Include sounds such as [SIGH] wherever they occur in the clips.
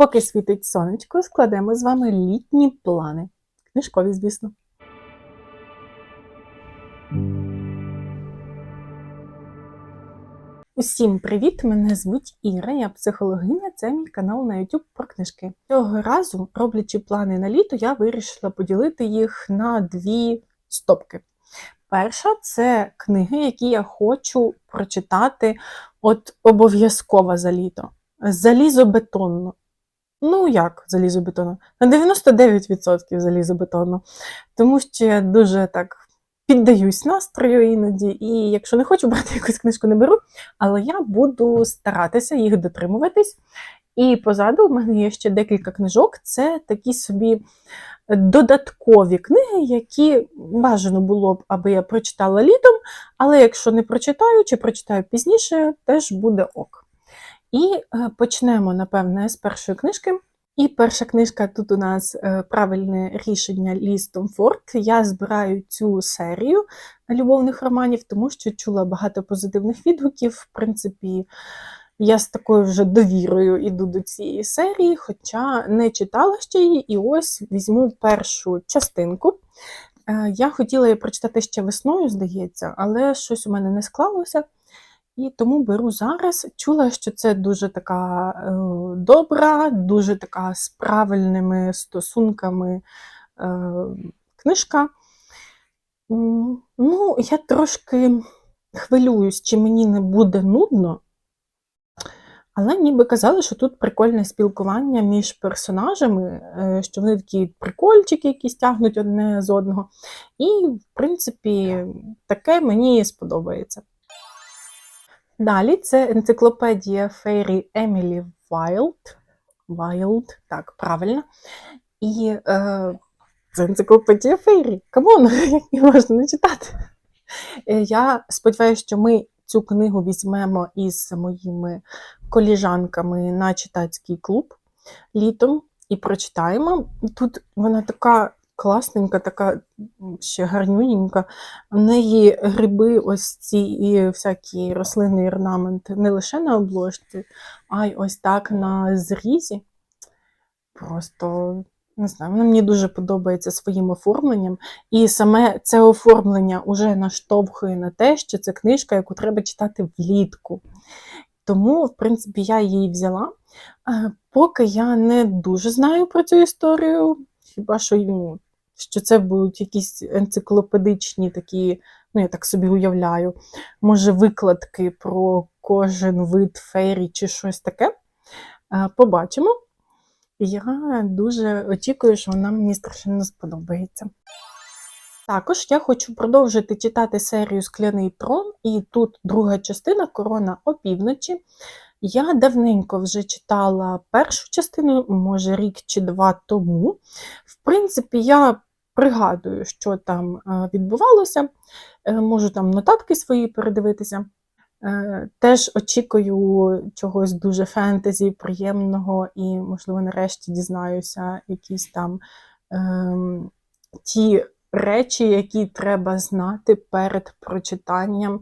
Поки світить сонечко, складемо з вами літні плани. Книжкові, звісно. Усім привіт! Мене звуть Іра, я психологиня. Це мій канал на YouTube про книжки. Цього разу, роблячи плани на літо, я вирішила поділити їх на дві стопки. Перша це книги, які я хочу прочитати от обов'язково за літо. Залізобетонно. Ну, як залізобетонно? На 99% залізобетонно. Тому що я дуже так піддаюсь настрою іноді, і якщо не хочу брати [LAUGHS] якусь книжку, не беру, але я буду старатися їх дотримуватись. І позаду в мене є ще декілька книжок. Це такі собі додаткові книги, які бажано було б, аби я прочитала літом, але якщо не прочитаю чи прочитаю пізніше, теж буде ок. І е, почнемо, напевне, з першої книжки. І перша книжка тут у нас е, правильне рішення Лістом Форд. Я збираю цю серію любовних романів, тому що чула багато позитивних відгуків. В принципі, я з такою вже довірою іду до цієї серії, хоча не читала ще її, і ось візьму першу частинку. Е, Я хотіла її прочитати ще весною, здається, але щось у мене не склалося. І тому беру зараз. Чула, що це дуже така е, добра, дуже така з правильними стосунками е, книжка. Ну, я трошки хвилююсь, чи мені не буде нудно. Але ніби казали, що тут прикольне спілкування між персонажами, е, що вони такі прикольчики якісь тягнуть одне з одного. І, в принципі, таке мені сподобається. Далі це енциклопедія фейрі Емілі Вайлд. Вайлд, так, правильно. І е, це енциклопедія фейрі. Камон, [LAUGHS] її можна не читати. Е, Я сподіваюся, що ми цю книгу візьмемо із моїми коліжанками на читацький клуб літом і прочитаємо. Тут вона така класненька, така ще гарнюненька. В неї гриби, ось ці і всякі рослинний орнамент не лише на обложці, а й ось так на зрізі. Просто не знаю, вона мені дуже подобається своїм оформленням. І саме це оформлення вже наштовхує на те, що це книжка, яку треба читати влітку. Тому, в принципі, я її взяла. Е, Поки я не дуже знаю про цю історію, хіба що ну, що це будуть якісь енциклопедичні такі, ну я так собі уявляю, може, викладки про кожен вид фейрі чи щось таке. Побачимо. Я дуже очікую, що вона мені страшенно сподобається. Також я хочу продовжити читати серію Скляний трон, і тут друга частина Корона опівночі. Я давненько вже читала першу частину, може рік чи два тому. В принципі, я пригадую, що там е, відбувалося, Е, можу там нотатки свої передивитися. Е, Теж очікую чогось дуже фентезі, приємного, і, можливо, нарешті дізнаюся якісь там ем, ті речі, які треба знати перед прочитанням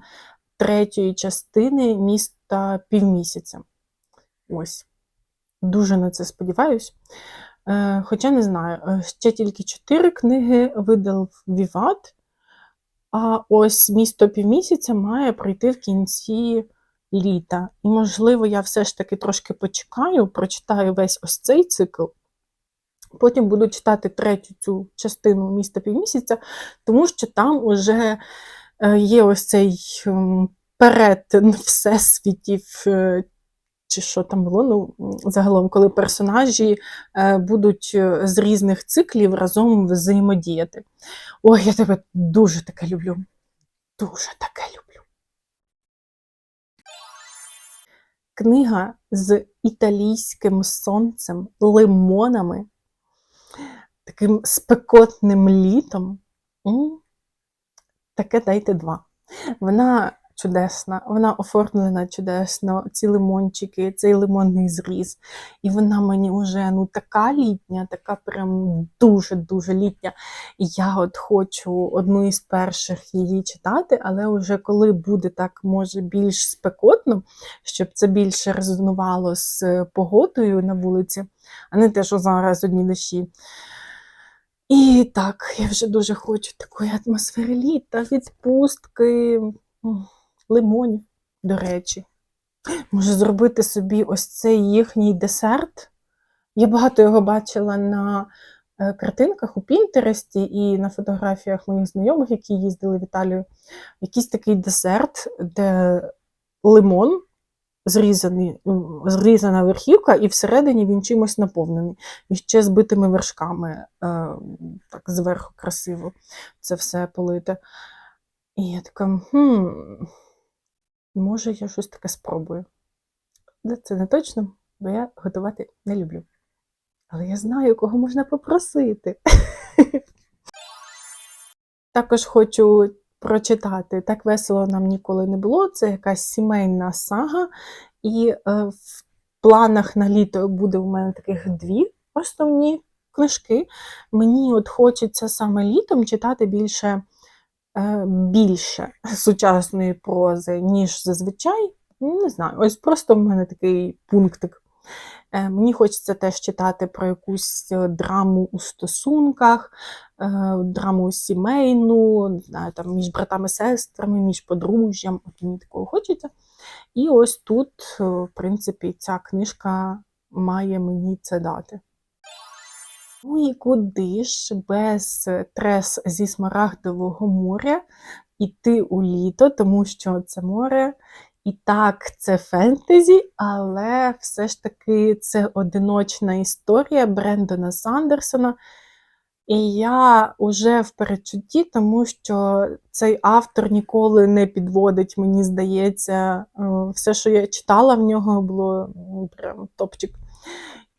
третьої частини міста півмісяця. Ось. Дуже на це сподіваюсь. Е, Хоча не знаю, е, ще тільки чотири книги видав Віват, а ось місто півмісяця має пройти в кінці літа. І, можливо, я все ж таки трошки почекаю, прочитаю весь ось цей цикл. Потім буду читати третю цю частину міста півмісяця, тому що там уже е, є ось цей ем, перетин всесвітів, чи що там було, ну, загалом, коли персонажі е, будуть е, з різних циклів разом взаємодіяти. Ой, я тебе дуже таке люблю. Дуже таке люблю. Книга з італійським сонцем, лимонами, таким спекотним літом. Таке дайте два. Вона чудесна, вона оформлена чудесно, ці лимончики, цей лимонний зріз. І вона мені вже ну, така літня, така прям дуже-дуже літня. І я от хочу одну із перших її читати, але вже коли буде так, може, більш спекотно, щоб це більше резонувало з погодою на вулиці, а не те, що зараз одні дощі. І так, я вже дуже хочу такої атмосфери літа, відпустки, лимонів, до речі. Може зробити собі ось цей їхній десерт. Я багато його бачила на е, картинках у Пінтересті і на фотографіях моїх знайомих, які їздили в Італію. Якийсь такий десерт, де лимон, зрізаний, зрізана верхівка, і всередині він чимось наповнений. І ще з битими вершками, е, так зверху красиво це все полите. І я така, хм, може, я щось таке спробую. Це не точно, бо я готувати не люблю. Але я знаю, кого можна попросити. [LAUGHS] Також хочу прочитати Так весело нам ніколи не було. Це якась сімейна сага, і е, в планах на літо буде у мене таких дві основні книжки. Мені от хочеться саме літом читати більше, більше сучасної прози, ніж зазвичай. Ну, Не знаю, ось просто в мене такий пунктик. Е, Мені хочеться теж читати про якусь е, драму у стосунках, е, драму сімейну, не знаю, там між братами-сестрами, між подружжям. От мені такого хочеться. І ось тут, е, в принципі, ця книжка має мені це дати. Ну і куди ж без трес зі Смарагдового моря іти у літо, тому що це море і так, це фентезі, але все ж таки це одиночна історія Брендона Сандерсона. І я вже в передчутті, тому що цей автор ніколи не підводить, мені здається, Е, все, що я читала в нього, було прям топчик.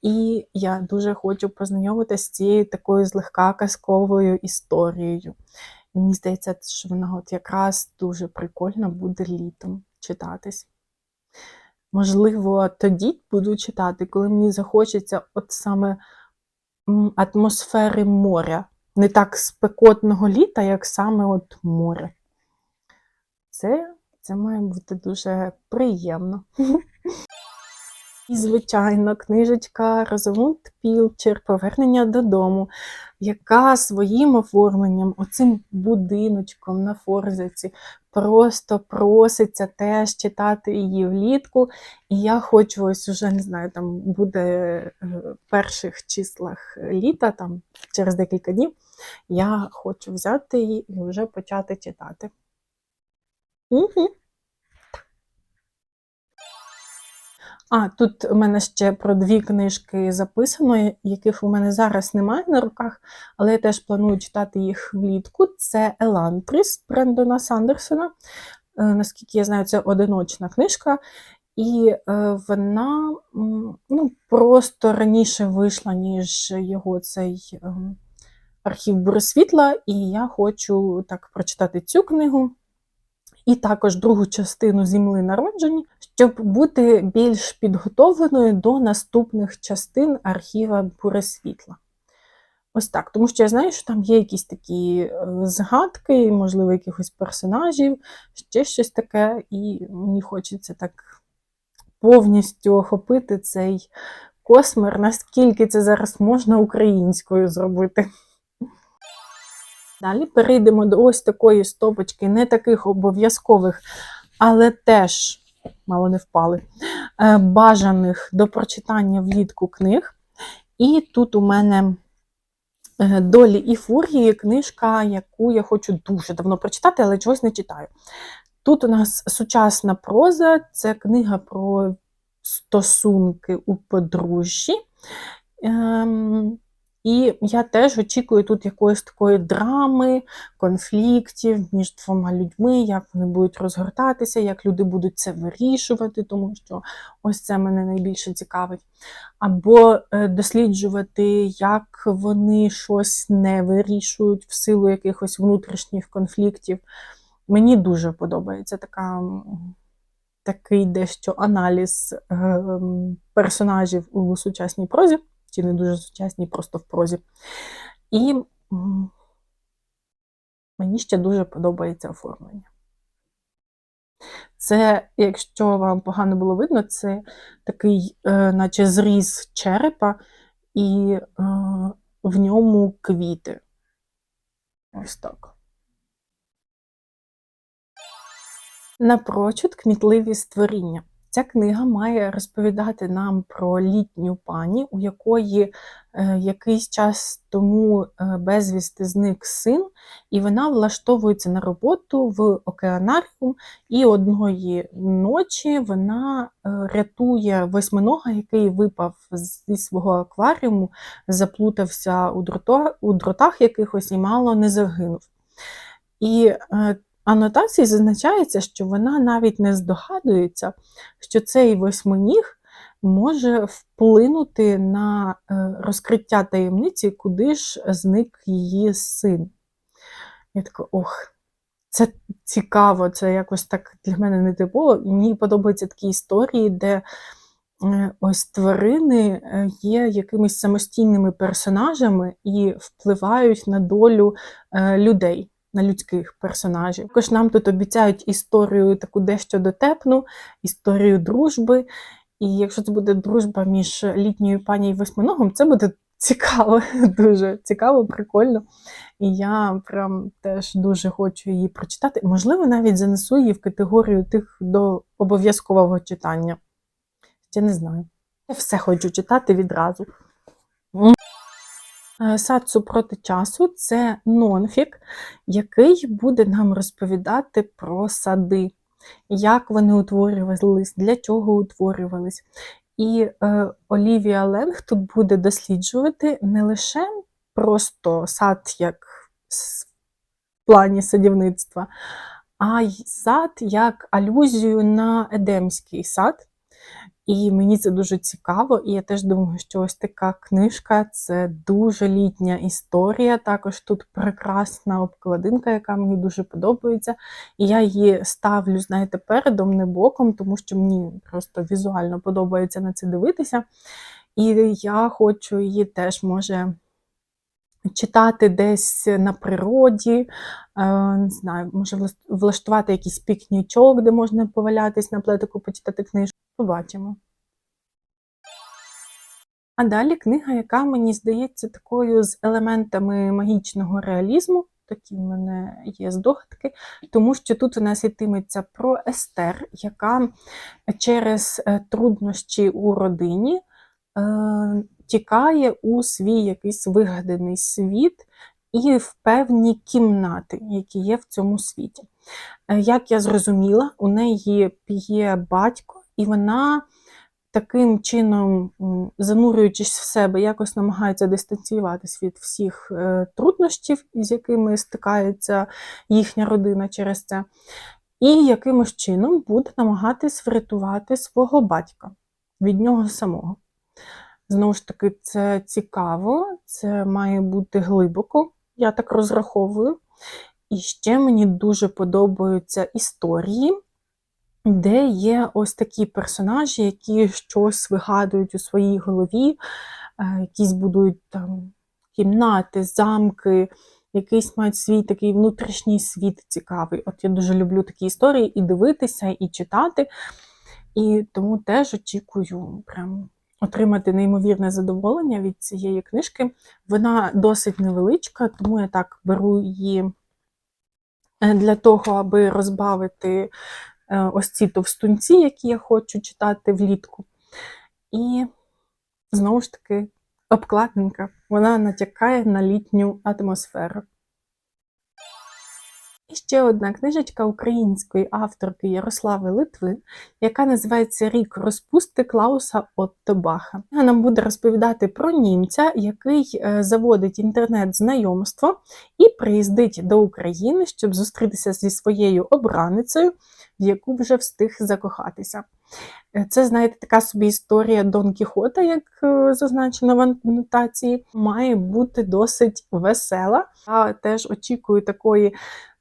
І я дуже хочу познайомитися з цією такою злегка казковою історією. Мені здається, що вона от якраз дуже прикольно буде літом читатись. Можливо, тоді буду читати, коли мені захочеться от саме атмосфери моря. Не так спекотного літа, як саме от море. Це, це має бути дуже приємно. [LAUGHS] І, звичайно, книжечка Розамунд Пілчер Повернення додому, яка своїм оформленням, оцим будиночком на форзиці, просто проситься теж читати її влітку. І я хочу ось уже, не знаю, там буде е, в перших числах літа, там через декілька днів, я хочу взяти її і вже почати читати. Угу. А, тут у мене ще про дві книжки записано, яких у мене зараз немає на руках, але я теж планую читати їх влітку. Це Елантріс Брендона Сандерсона. Е, Наскільки я знаю, це одиночна книжка. І е, вона ну, просто раніше вийшла, ніж його цей ем, архів Буресвітла, і я хочу так прочитати цю книгу. І також другу частину Зімли народжені, щоб бути більш підготовленою до наступних частин архіва Буресвітла. Ось так, тому що я знаю, що там є якісь такі е, згадки, можливо, якихось персонажів, ще щось таке, і мені хочеться так повністю охопити цей космер, наскільки це зараз можна українською зробити. Далі перейдемо до ось такої стопочки, не таких обов'язкових, але теж, мало не впали, е, бажаних до прочитання влітку книг. І тут у мене е, Долі і Фурії книжка, яку я хочу дуже давно прочитати, але чогось не читаю. Тут у нас сучасна проза, це книга про стосунки у подружжі. Ем, і я теж очікую тут якоїсь такої драми, конфліктів між двома людьми, як вони будуть розгортатися, як люди будуть це вирішувати, тому що ось це мене найбільше цікавить. Або е, досліджувати, як вони щось не вирішують в силу якихось внутрішніх конфліктів. Мені дуже подобається така, такий дещо аналіз е, персонажів у сучасній прозі, чи не дуже сучасній, просто в прозі. І мені ще дуже подобається оформлення. Це, якщо вам погано було видно, це такий, е, наче зріз черепа, і е, в ньому квіти. Ось так. Напрочуд кмітливі створіння. Ця книга має розповідати нам про літню пані, у якої е, якийсь час тому е, безвісти зник син, і вона влаштовується на роботу в океанаріум, і одної ночі вона е, рятує восьминога, який випав зі свого акваріуму, заплутався у, дротах якихось і мало не загинув. І анотації зазначається, що вона навіть не здогадується, що цей восьминіг може вплинути на е, розкриття таємниці, куди ж зник її син. Я така, ох, це цікаво, це якось так для мене не типово. Мені подобаються такі історії, де е, ось тварини е, є якимись самостійними персонажами і впливають на долю людей на людських персонажів. Також нам тут обіцяють історію таку дещо дотепну, історію дружби. І якщо це буде дружба між літньою пані і восьминогом, це буде цікаво, [LAUGHS] дуже цікаво, прикольно. І я прям теж дуже хочу її прочитати. Можливо, навіть занесу її в категорію тих до обов'язкового читання. Ще не знаю. Я все хочу читати відразу. Е, Сад супроти часу це нонфік, який буде нам розповідати про сади, як вони утворювались, для чого утворювались. І е, Олівія Ленг тут буде досліджувати не лише просто сад як в плані садівництва, а й сад як алюзію на Едемський сад. І мені це дуже цікаво, і я теж думаю, що ось така книжка це дуже літня історія. Також тут прекрасна обкладинка, яка мені дуже подобається. І я її ставлю, знаєте, передом, не боком, тому що мені просто візуально подобається на це дивитися. І я хочу її теж може. Читати десь на природі, е, не знаю, може влаштувати якийсь пікнічок, де можна повалятись на плетику, почитати книжку. Побачимо. А далі книга, яка мені здається такою з елементами магічного реалізму. Такі в мене є здогадки, тому що тут у нас йтиметься про Естер, яка через е, труднощі у родині е, тікає у свій якийсь вигаданий світ і в певні кімнати, які є в цьому світі. Е, як я зрозуміла, у неї є батько і вона таким чином, занурюючись в себе, якось намагається дистанціюватись від всіх е, труднощів, з якими стикається їхня родина через це, і якимось чином буде намагатись врятувати свого батька від нього самого. Знову ж таки, це цікаво, це має бути глибоко, я так розраховую. І ще мені дуже подобаються історії де є ось такі персонажі, які щось вигадують у своїй голові, е, якісь будують там кімнати, замки, якийсь мають свій такий внутрішній світ цікавий. От я дуже люблю такі історії і дивитися, і читати. І тому теж очікую прям отримати неймовірне задоволення від цієї книжки. Вона досить невеличка, тому я так беру її е, для того, аби розбавити ось ці товстунці, які я хочу читати влітку. І знову ж таки обкладинка, вона натякає на літню атмосферу. І ще одна книжечка української авторки Ярослави Литви, яка називається Рік розпусти Клауса Оттобаха. Вона нам буде розповідати про німця, який е, заводить інтернет-знайомство і приїздить до України, щоб зустрітися зі своєю обраницею, в яку вже встиг закохатися. Е, це, знаєте, така собі історія Дон Кіхота, як е, зазначено в анотації, має бути досить весела. Я теж очікую такої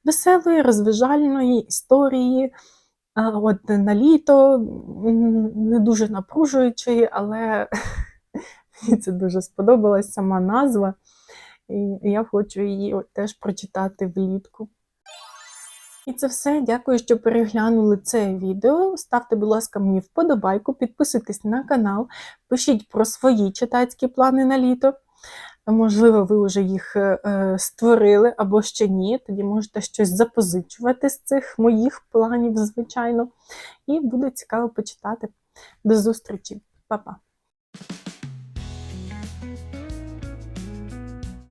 веселої, розважальної історії. От на літо не дуже напружуючої, але [LAUGHS] мені це дуже сподобалась сама назва. І я хочу її теж прочитати влітку. І це все. Дякую, що переглянули це відео. Ставте, будь ласка, мені вподобайку, підписуйтесь на канал, пишіть про свої читацькі плани на літо. Можливо, ви вже їх е, створили або ще ні. Тоді можете щось запозичувати з цих моїх планів, звичайно. І буде цікаво почитати. До зустрічі, Па-па!